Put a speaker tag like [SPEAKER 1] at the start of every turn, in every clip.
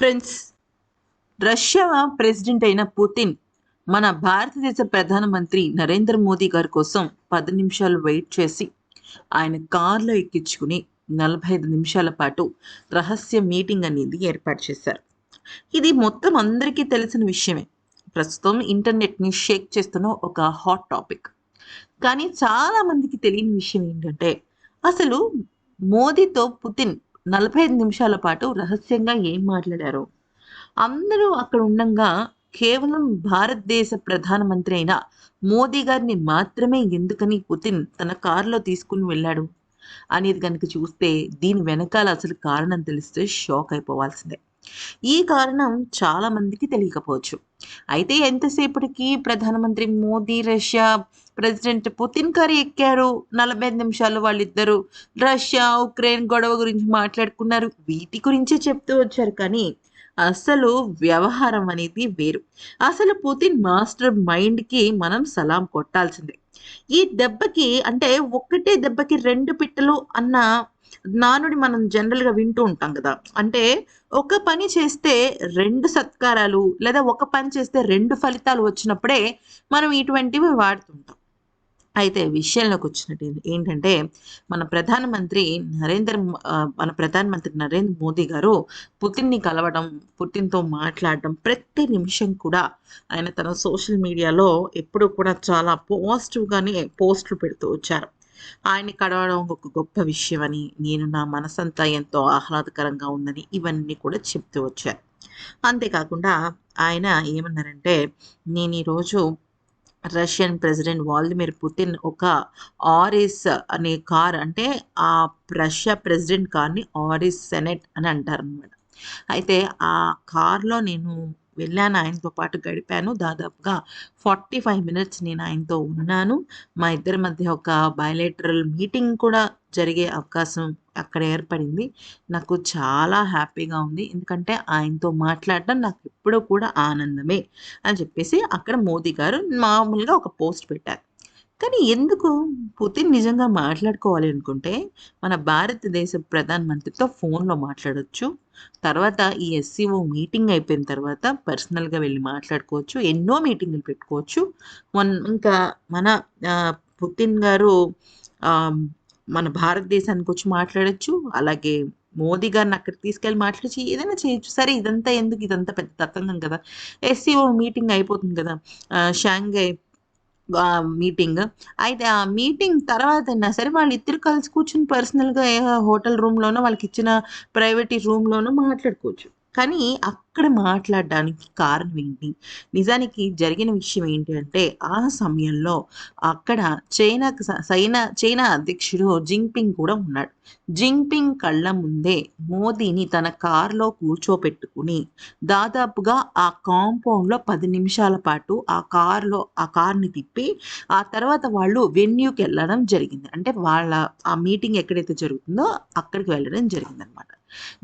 [SPEAKER 1] Friends Russia president అయిన Putin మన భారతదేశ ప్రధానమంత్రి నరేంద్ర మోదీ గారి కోసం పది నిమిషాలు వెయిట్ చేసి ఆయన కార్లో ఎక్కించుకుని నలభై ఐదు నిమిషాల పాటు రహస్య మీటింగ్ అనేది ఏర్పాటు చేశారు. ఇది మొత్తం అందరికీ తెలిసిన విషయమే. ప్రస్తుతం ఇంటర్నెట్ని షేక్ చేస్తున్న ఒక హాట్ టాపిక్. కానీ చాలా మందికి తెలియని విషయం ఏంటంటే అసలు మోదీతో పుతిన్ నలభై ఐదు నిమిషాల పాటు రహస్యంగా ఏం మాట్లాడారు. అందరూ అక్కడ ఉండగా కేవలం భారతదేశ ప్రధానమంత్రి అయిన మోదీ గారిని మాత్రమే ఎందుకని పుతిన్ తన కారులో తీసుకుని వెళ్ళాడు? అనేది కనుక చూస్తే దీని వెనకాల అసలు కారణం తెలిస్తే షాక్ అయిపోవాల్సిందే. ఈ కారణం చాలా మందికి తెలియకపోవచ్చు. అయితే ఎంతసేపటికి ప్రధానమంత్రి మోదీ రష్యా ప్రెసిడెంట్ పుతిన్ గారు ఎక్కారు? నలభై నిమిషాలు వాళ్ళిద్దరు రష్యా ఉక్రెయిన్ గొడవ గురించి మాట్లాడుకున్నారు. వీటి గురించే చెప్తూ వచ్చారు కానీ అసలు వ్యవహారం అనేది వేరు. అసలు పుతిన్ మాస్టర్ మైండ్కి మనం సలాం కొట్టాల్సిందే. ఈ దెబ్బకి అంటే ఒక్కటే దెబ్బకి రెండు పిట్టలు అన్న నానుడి మనం జనరల్గా వింటూ ఉంటాం కదా. అంటే ఒక పని చేస్తే రెండు సత్కారాలు లేదా ఒక పని చేస్తే రెండు ఫలితాలు వచ్చినప్పుడే మనం ఇటువంటివి వాడుతుంటాం అయితే విషయంలోకి వచ్చినట్టు ఏంటంటే మన ప్రధానమంత్రి నరేంద్ర మన ప్రధానమంత్రి నరేంద్ర మోదీ గారు పుతిన్ని కలవడం పుతిన్తో మాట్లాడడం ప్రతి నిమిషం కూడా ఆయన తన సోషల్ మీడియాలో ఎప్పుడూ కూడా చాలా పాజిటివ్గానే పోస్టులు పెడుతూ వచ్చారు. ఆయన్ని కడవడం ఒక గొప్ప విషయం అని నేను నా మనసంతా ఎంతో ఆహ్లాదకరంగా ఉందని ఇవన్నీ కూడా చెప్తూ వచ్చారు అంతేకాకుండా ఆయన ఏమన్నారంటే నేను ఈరోజు రష్యన్ ప్రెసిడెంట్ వాల్దిమిర్ పుతిన్ ఒక ఆరిస్ అనే కార్ అంటే ఆ రష్యా ప్రెసిడెంట్ కార్ని ఆరిస్ సెనెట్ అని అంటారు అనమాట అయితే ఆ కార్లో నేను వెళ్ళాను. ఆయనతో పాటు గడిపాను. దాదాపుగా ఫార్టీ ఫైవ్ మినిట్స్ నేను ఆయనతో ఉన్నాను. మా ఇద్దరి మధ్య ఒక బయలేటరల్ మీటింగ్ కూడా జరిగే అవకాశం అక్కడ ఏర్పడింది. నాకు చాలా హ్యాపీగా ఉంది. ఎందుకంటే ఆయనతో మాట్లాడడం నాకు ఎప్పుడూ కూడా ఆనందమే అని చెప్పేసి అక్కడ మోదీ గారు మామూలుగా ఒక పోస్ట్ పెట్టారు. కానీ ఎందుకు పుతిన్ నిజంగా మాట్లాడుకోవాలి అనుకుంటే మన భారతదేశ ప్రధానమంత్రితో ఫోన్లో మాట్లాడవచ్చు తర్వాత ఈ ఎస్సీఓ మీటింగ్ అయిపోయిన తర్వాత పర్సనల్గా వెళ్ళి మాట్లాడుకోవచ్చు. ఎన్నో మీటింగులు పెట్టుకోవచ్చు. మొన్ ఇంకా మన పుతిన్ గారు మన భారతదేశానికి వచ్చి మాట్లాడచ్చు. అలాగే మోదీ గారిని అక్కడ తీసుకెళ్ళి మాట్లాడచ్చు. ఏదైనా చేయొచ్చు. సరే ఇదంతా ఎందుకు? ఇదంతా పెద్ద తతంగం కదా. ఎస్సీఓ మీటింగ్ అయిపోతుంది కదా. ఆ, షాంఘై మీటింగ్ అయితే ఆ మీటింగ్ తర్వాత అయినా సరే వాళ్ళు ఇద్దరు కలిసి కూర్చుని పర్సనల్గా ఏ హోటల్ రూమ్లోనో వాళ్ళకి ఇచ్చిన ప్రైవేట్ రూమ్లోనో మాట్లాడుకోవచ్చు. కానీ అక్కడ మాట్లాడడానికి కారణం ఏంటి? నిజానికి జరిగిన విషయం ఏంటి అంటే ఆ సమయంలో అక్కడ చైనాకు చైనా చైనా అధ్యక్షుడు జింగ్పింగ్ కూడా ఉన్నాడు. జింగ్పింగ్ కళ్ళ ముందే మోదీని తన కారులో కూర్చోపెట్టుకుని దాదాపుగా ఆ కాంపౌండ్లో పది నిమిషాల పాటు ఆ కారులో ఆ కార్ని తిప్పి ఆ తర్వాత వాళ్ళు వెన్యూకి వెళ్ళడం జరిగింది. అంటే వాళ్ళ ఆ మీటింగ్ ఎక్కడైతే జరుగుతుందో అక్కడికి వెళ్ళడం జరిగిందనమాట.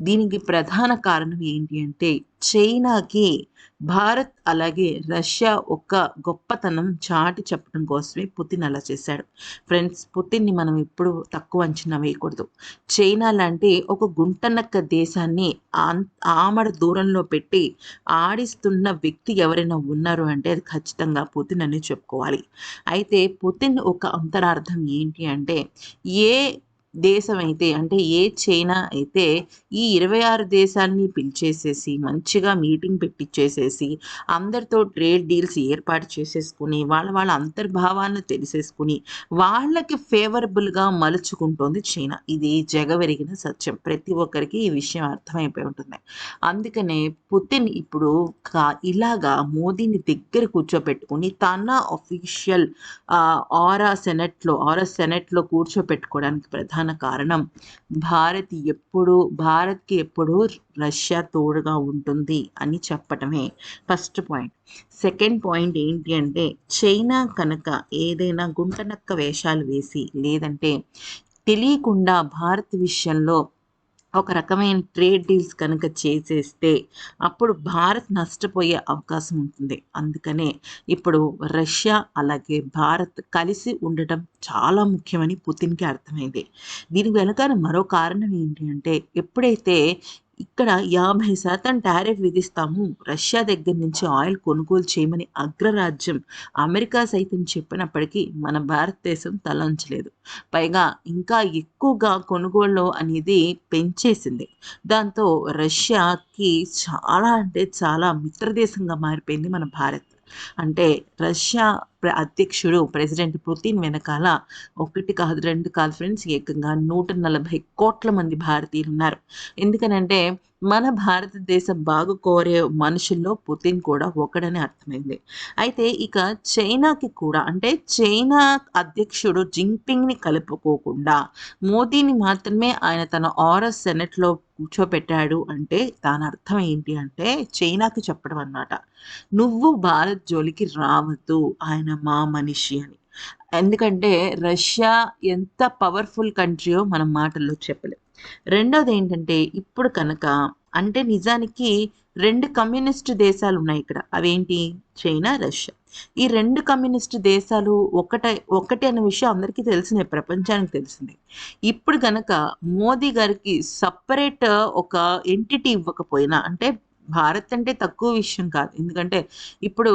[SPEAKER 1] దీనికి ప్రధాన కారణం ఏంటి అంటే చైనాకి భారత్ అలాగే రష్యా ఒక గొప్పతనం చాటి చెప్పడం కోసమే పుతిన్ అలా చేశాడు. ఫ్రెండ్స్ పుతిన్ని మనం ఎప్పుడు తక్కువ అంచనా వేయకూడదు. చైనా లాంటి ఒక గుంటనక్క దేశాన్ని ఆమడ దూరంలో పెట్టి ఆడిస్తున్న వ్యక్తి ఎవరైనా ఉన్నారు అంటే అది ఖచ్చితంగా పుతిన్ అని చెప్పుకోవాలి. అయితే పుతిన్ ఒక అంతరార్థం ఏంటి అంటే ఏ దేశం అయితే అంటే ఏ చైనా అయితే ఈ ఇరవై ఆరు దేశాన్ని పిలిచేసేసి మంచిగా మీటింగ్ పెట్టించేసేసి అందరితో ట్రేడ్ డీల్స్ ఏర్పాటు చేసేసుకుని వాళ్ళ వాళ్ళ అంతర్భావాలను తెలిసేసుకుని వాళ్ళకి ఫేవరబుల్గా మలుచుకుంటోంది చైనా. ఇది జగవెరిగిన సత్యం. ప్రతి ఒక్కరికి ఈ విషయం అర్థమైపోయి ఉంటుంది. అందుకనే పుతిన్ ఇప్పుడు ఇలాగా మోదీని దగ్గర కూర్చోపెట్టుకుని తన అఫీషియల్ ఆరా సెనెట్లో ఆరా సెనెట్లో కూర్చోపెట్టుకోవడానికి ప్రధాన కారణం. భారత్ ఎప్పుడూ భారత్కి ఎప్పుడూ రష్యా తోడుగా ఉంటుంది అని చెప్పటమే ఫస్ట్ పాయింట్. సెకండ్ పాయింట్ ఏంటి అంటే చైనా కనుక ఏదైనా గుంటనక్క వేషాలు వేసి లేదంటే తెలియకుండా భారత్ విషయంలో ఒక రకమైన ట్రేడ్ డీల్స్ కనుక చేసేస్తే అప్పుడు భారత్ నష్టపోయే అవకాశం ఉంటుంది. అందుకనే ఇప్పుడు రష్యా అలాగే భారత్ కలిసి ఉండటం చాలా ముఖ్యమని పుతిన్కి అర్థమైంది. దీనికి వెనకాల మరో కారణం ఏంటి అంటే ఎప్పుడైతే ఇక్కడ యాభై శాతం టారిఫ్ విధిస్తాము. రష్యా దగ్గర నుంచి ఆయిల్ కొనుగోలు చేయమని అగ్రరాజ్యం అమెరికా సైతం చెప్పినప్పటికీ మన భారతదేశం తలంచలేదు. పైగా ఇంకా ఎక్కువగా కొనుగోళ్ళు అనేది పెంచేసింది. దాంతో రష్యాకి చాలా అంటే చాలా మిత్రదేశంగా మారిపోయింది మన భారత్. అంటే రష్యా అధ్యక్షుడు ప్రెసిడెంట్ పుతిన్ వెనకాల ఒకటి కాదు రెండు కాదు ఫ్రెండ్స్ ఏకంగా నూట నలభై కోట్ల మంది భారతీయులు ఉన్నారు ఎందుకనంటే మన భారతదేశం బాగు కోరే మనుషుల్లో పుతిన్ కూడా ఒకడని అర్థమైంది. అయితే ఇక చైనాకి కూడా అంటే చైనా అధ్యక్షుడు జింగ్పింగ్ని కలుపుకోకుండా మోదీని మాత్రమే ఆయన తన ఆర్ఎస్ సెనెట్లో కూర్చోపెట్టాడు అంటే దాని అర్థం ఏంటి అంటే చైనాకి చెప్పడం అన్నమాట. నువ్వు భారత్ జోలికి రావద్దు ఆయన మా మనిషి అని. ఎందుకంటే రష్యా ఎంత పవర్ఫుల్ కంట్రీయో మనం మాటల్లో చెప్పలేం. రెండవది ఏంటంటే ఇప్పుడు కనుక అంటే నిజానికి రెండు కమ్యూనిస్ట్ దేశాలు ఉన్నాయి ఇక్కడ. అవేంటి? China Russia. ఈ రెండు కమ్యూనిస్ట్ దేశాలు ఒకట ఒకటి అనే విషయం అందరికీ తెలిసిందే ప్రపంచానికి తెలిసిందే. ఇప్పుడు కనుక మోదీ గారికి సపరేట్ ఒక ఎంటిటీ ఇవ్వకపోయినా అంటే భారత్ అంటే తక్కువ విషయం కాదు. ఎందుకంటే ఇప్పుడు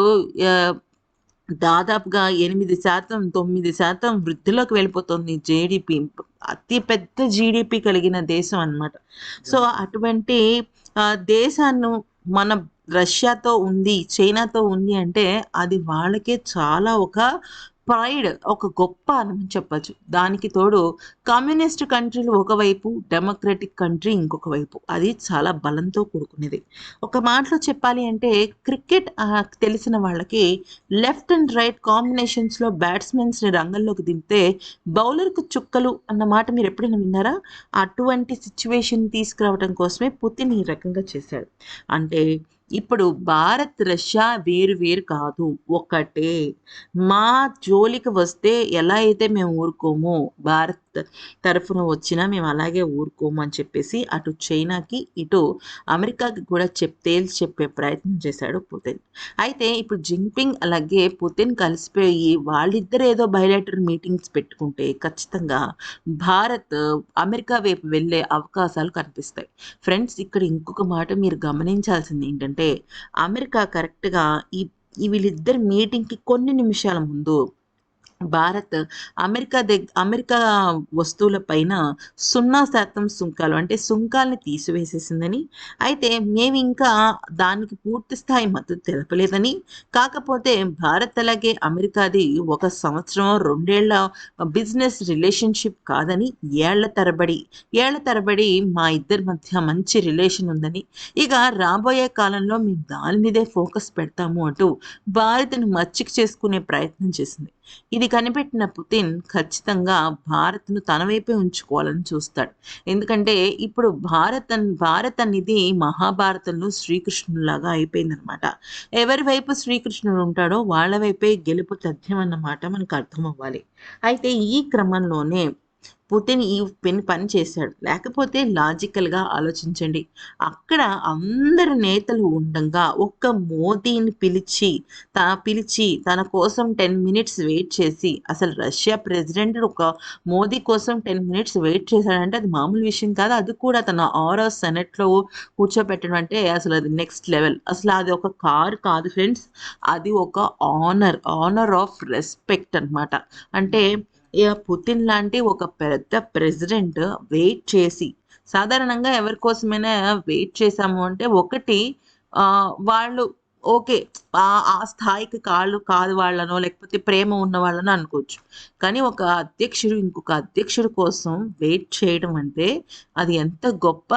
[SPEAKER 1] దాదాపుగా ఎనిమిది శాతం తొమ్మిది శాతం వృద్ధిలోకి వెళ్ళిపోతుంది జేడిపి అతి పెద్ద జీడిపి కలిగిన దేశం అనమాట సో అటువంటి దేశాన్ని మన రష్యాతో ఉంది చైనాతో ఉంది అంటే అది వాళ్ళకే చాలా ఒక ప్రైడ్ ఒక గొప్ప అని చెప్పచ్చు. దానికి తోడు కమ్యూనిస్ట్ కంట్రీలు ఒకవైపు డెమోక్రటిక్ కంట్రీ ఇంకొక వైపు. అది చాలా బలంతో కూడుకునేది. ఒక మాటలో చెప్పాలి అంటే క్రికెట్ తెలిసిన వాళ్ళకి లెఫ్ట్ అండ్ రైట్ కాంబినేషన్స్లో బ్యాట్స్మెన్స్ని రంగంలోకి దింపితే బౌలర్కు చుక్కలు అన్న మాట మీరు ఎప్పుడైనా విన్నారా? అటువంటి సిచ్యువేషన్ తీసుకురావడం కోసమే పుతిన్ ఈ రకంగా చేశాడు. అంటే ఇప్పుడు భారత్ రష్యా వేరు వేరు కాదు. ఒకటే మా జోలికి వస్తే ఎలా అయితే మేము ఊరుకోమో భారత్ తరఫున వచ్చినా మేము అలాగే ఊరుకోమని చెప్పేసి అటు చైనాకి ఇటు అమెరికాకి కూడా చెప్ తేల్చి చెప్పే ప్రయత్నం చేశాడు పుతిన్. అయితే ఇప్పుడు జింగ్పింగ్ అలాగే పుతిన్ కలిసిపోయి వాళ్ళిద్దరు ఏదో బయలేటర్ మీటింగ్స్ పెట్టుకుంటే ఖచ్చితంగా భారత్ అమెరికా వైపు వెళ్ళే అవకాశాలు కనిపిస్తాయి. ఫ్రెండ్స్ ఇక్కడ ఇంకొక మాట మీరు గమనించాల్సింది ఏంటంటే అమెరికా కరెక్ట్గా ఈ వీళ్ళిద్దరి మీటింగ్కి కొన్ని నిమిషాల ముందు భారత్ అమెరికా దగ్గ అమెరికా వస్తువుల పైన సున్నా శాతం సుంకాలు అంటే సుంకాలని తీసివేసేసిందని. అయితే మేము ఇంకా దానికి పూర్తి స్థాయి మద్దతు తెలపలేదని. కాకపోతే భారత్ అలాగే అమెరికాది ఒక సంవత్సరం రెండేళ్ళ బిజినెస్ రిలేషన్షిప్ కాదని ఏళ్ళ తరబడి ఏళ్ళ తరబడి మా ఇద్దరి మధ్య మంచి రిలేషన్ ఉందని. ఇక రాబోయే కాలంలో మేము దాని మీదే ఫోకస్ పెడతాము అంటూ భారత్ని మచ్చిక చేసుకునే ప్రయత్నం చేసింది. ఇది కనిపెట్టిన పుతిన్ ఖచ్చితంగా భారత్ను తన వైపే ఉంచుకోవాలని చూస్తాడు. ఎందుకంటే ఇప్పుడు భారత్ భారత్ అనేది మహాభారతంలో శ్రీకృష్ణులాగా అయిపోయిందనమాట ఎవరి వైపు శ్రీకృష్ణుడు ఉంటాడో వాళ్ళ వైపే గెలుపు తథ్యం అన్నమాట మనకు అర్థం అవ్వాలి అయితే ఈ క్రమంలోనే పుతిన్ ఈ పెన్ పని చేశాడు. లేకపోతే లాజికల్గా ఆలోచించండి. అక్కడ అందరు నేతలు ఉండగా ఒక్క మోదీని పిలిచి తన పిలిచి తన కోసం టెన్ మినిట్స్ వెయిట్ చేసి అసలు రష్యా ప్రెసిడెంట్ ఒక మోదీ కోసం టెన్ మినిట్స్ వెయిట్ చేశాడంటే అది మామూలు విషయం కాదు. అది కూడా తన ఆరో సెనెట్లో కూర్చోబెట్టడం అంటే అసలు అది నెక్స్ట్ లెవెల్ అసలు అది ఒక కార్ కాదు ఫ్రెండ్స్ అది ఒక ఆనర్ ఆనర్ ఆఫ్ రెస్పెక్ట్ అనమాట అంటే పుతిన్ లాంటి ఒక పెద్ద ప్రెసిడెంట్ వెయిట్ చేసి సాధారణంగా ఎవరి కోసమైనా వెయిట్ చేశాము అంటే ఒకటి వాళ్ళు ఓకే ఆ స్థాయికి కాళ్ళు కాదు వాళ్ళనో లేకపోతే ప్రేమ ఉన్న వాళ్ళనో అనుకోవచ్చు. కానీ ఒక అధ్యక్షుడు ఇంకొక అధ్యక్షుడి కోసం వెయిట్ చేయడం అంటే అది ఎంత గొప్ప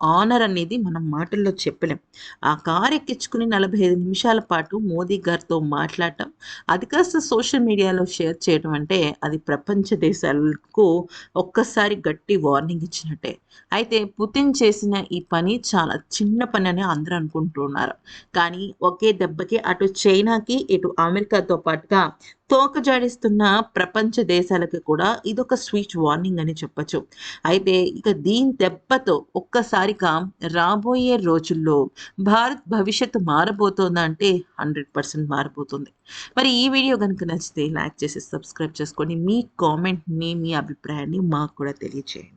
[SPEAKER 1] ఆనర్ అనేది మనం మాటల్లో చెప్పలేం. ఆ కార్ ఎక్కించుకుని నలభై ఐదు నిమిషాల పాటు మోదీ గారితో మాట్లాడటం అది కాస్త సోషల్ మీడియాలో షేర్ చేయడం అంటే అది ప్రపంచ దేశాలకు ఒక్కసారి గట్టి వార్నింగ్ ఇచ్చినట్టే. అయితే పుతిన్ చేసిన ఈ పని చాలా చిన్న పని అని అందరూ అనుకుంటున్నారు. కానీ ఒకే దెబ్బకి అటు చైనాకి ఇటు అమెరికాతో పాటుగా తోకజాడిస్తున్న ప్రపంచ దేశాలకు కూడా ఇదొక స్వీట్ వార్నింగ్ అని చెప్పచ్చు. అయితే ఇక దీని దెబ్బతో ఒక్కసారిగా రాబోయే రోజుల్లో భారత్ భవిష్యత్తు మారబోతోందా అంటే హండ్రెడ్ పర్సెంట్ మారిపోతుంది. మరి ఈ వీడియో కనుక నచ్చితే లైక్ చేసి సబ్స్క్రైబ్ చేసుకొని మీ కామెంట్ని మీ అభిప్రాయాన్ని మాకు కూడా తెలియచేయండి.